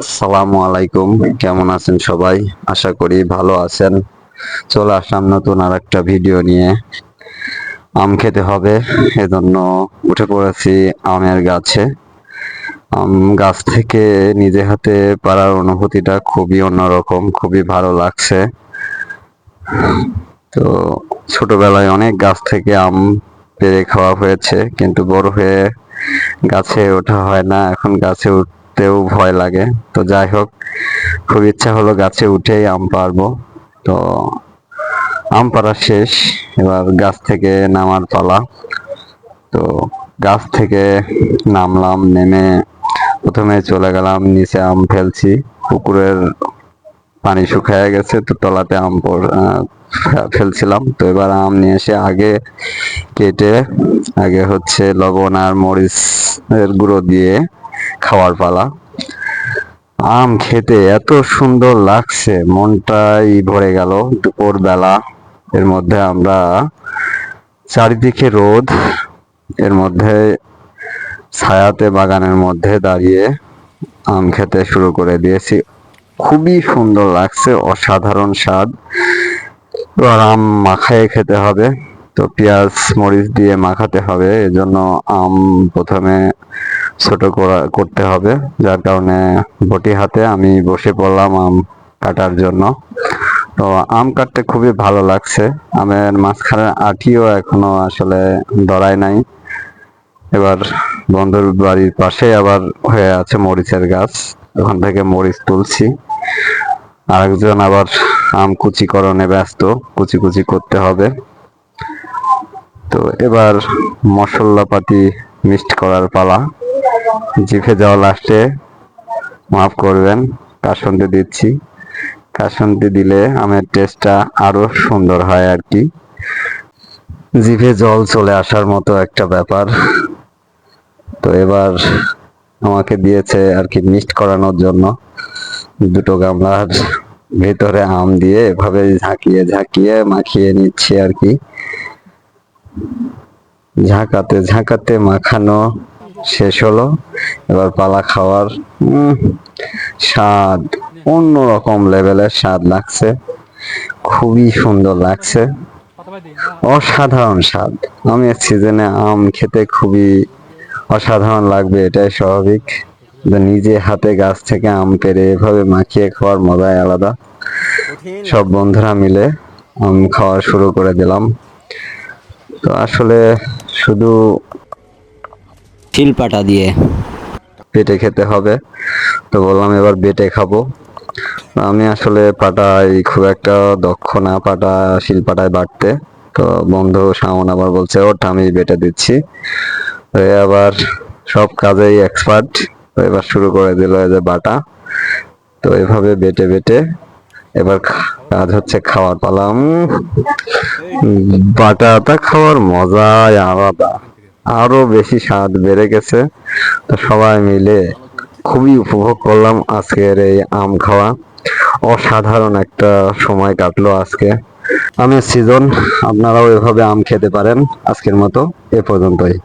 আসসালামু আলাইকুম। কেমন আছেন সবাই? আশা করি ভালো আছেন। চলে আসলাম নতুন আর একটা ভিডিও নিয়ে। আম খেতে হবে, এজন্য উঠে পড়েছি আমের গাছে। আম গাছ থেকে নিজে হাতে পাড়ার অনুভূতিটা খুবই অন্যরকম, খুবই ভালো লাগছে। তো ছোটবেলায় অনেক গাছ থেকে আম পেরে খাওয়া হয়েছে, কিন্তু বড় হয়ে গাছে ওঠা হয় না। এখন গাছে উঠতেও ভয় লাগে। তো যাই হোক, খুব ইচ্ছা হলো গাছে উঠেই আম পারব তো আম পাড়া শেষ, এবার গাছ থেকে নামার পালা। তো গাছ থেকে নামলাম, নেমে প্রথমে চলে গেলাম, নিচে আম ফেলছি। পুকুরের পানি শুকায় গেছে, তো তলাতে আম ফেলছিলাম। তো এবার আম নিয়ে এসে আগে কেটে, আগে হচ্ছে লবণ আর মরিচ এর গুঁড়ো দিয়ে খাওয়ার পালা। আম খেতে এত সুন্দর লাগছে, মনটাই ভরে গেল। দুপুর বেলা এর মধ্যে আমরা চারিদিকে রোদ, এর মধ্যে ছায়াতে বাগানের মধ্যে দাঁড়িয়ে আম খেতে শুরু করে দিয়েছি। খুবই সুন্দর লাগছে, অসাধারণ স্বাদ। এবার আম মাখায়ে খেতে হবে, তো পেঁয়াজ, মরিচ দিয়ে মাখাতে হবে, এজন্য আম প্রথমে ছোট করা, করতে হবে। যার কারণে বটি হাতে আমি বসে পড়লাম আম কাটার জন্য। তো আম কাটতে খুবই ভালো লাগছে। আমের মাঝখানে আটিও এখনও আসলে ধরায় নাই। এবার বন্ধুর বাড়ির পাশে আবার হয়ে আছে মরিচের গাছ। ওখান থেকে মরিচ তুলছি। আরেকজন আবার আম কুচিকরণে ব্যস্ত। কুচি কুচি করতে হবে। তো এবার মশলাপাতি মিক্সড করার পালা। জিভে যাওয়া লাস্টে মাফ করবেন কাসন্দি দিচ্ছি। কাসন্দি দিলে আমের টেস্টটা আরও সুন্দর হয় আর কি। জিভে জল চলে আসার মতো একটা ব্যাপার। তো এবার আমাকে দিয়েছে আর কি মিক্সড করানোর জন্য। দুটো গামলার ভেতরে আম দিয়ে এভাবে ঝাঁকিয়ে ঝাঁকিয়ে মাখিয়ে নিচ্ছি আর কি। ঝাঁকাতে ঝাঁকাতে মাখানো শেষ হলো। এবার পালা খাওয়ার স্বাদ, অন্যরকম লেভেলের স্বাদ লাগছে। খুবই সুন্দর লাগছে। অসাধারণ স্বাদ। আমের সিজনে আম খেতে খুবই অসাধারণ লাগবে, এটাই স্বাভাবিক। নিজে হাতে গাছ থেকে আম পেরে এভাবে মাখিয়ে খাওয়ার মজাই আলাদা। সব বন্ধুরা মিলে আম খাওয়া শুরু করে দিলাম। তো আসলে শুধু শিলপাটা দিয়ে। পেটে খেতে হবে। তো বললাম এবার বেটে খাব। আমি আসলে পাটায় খুব একটা দক্ষ না, পাটা শিল পাটায় বাটতে। তো বন্ধু শাওন আবার বলছে, ওঠ, আমি বেটে দিচ্ছি। আবার সব কাজেই এক্সপার্ট এবার শুরু করে দিল যে বাটা। তো এভাবে বেটে বেটে এবার কাজ হচ্ছে খাওয়ার পালাম বাটাটা খাওয়ার মজাই আলাদা। আরও বেশি স্বাদ বেড়ে গেছে। তো সবাই মিলে খুবই উপভোগ করলাম আজকের এই আম খাওয়া। অসাধারণ একটা সময় কাটলো আজকে। আমের সিজন, আপনারাও এভাবে আম খেতে পারেন আজকের মতো। এ পর্যন্তই।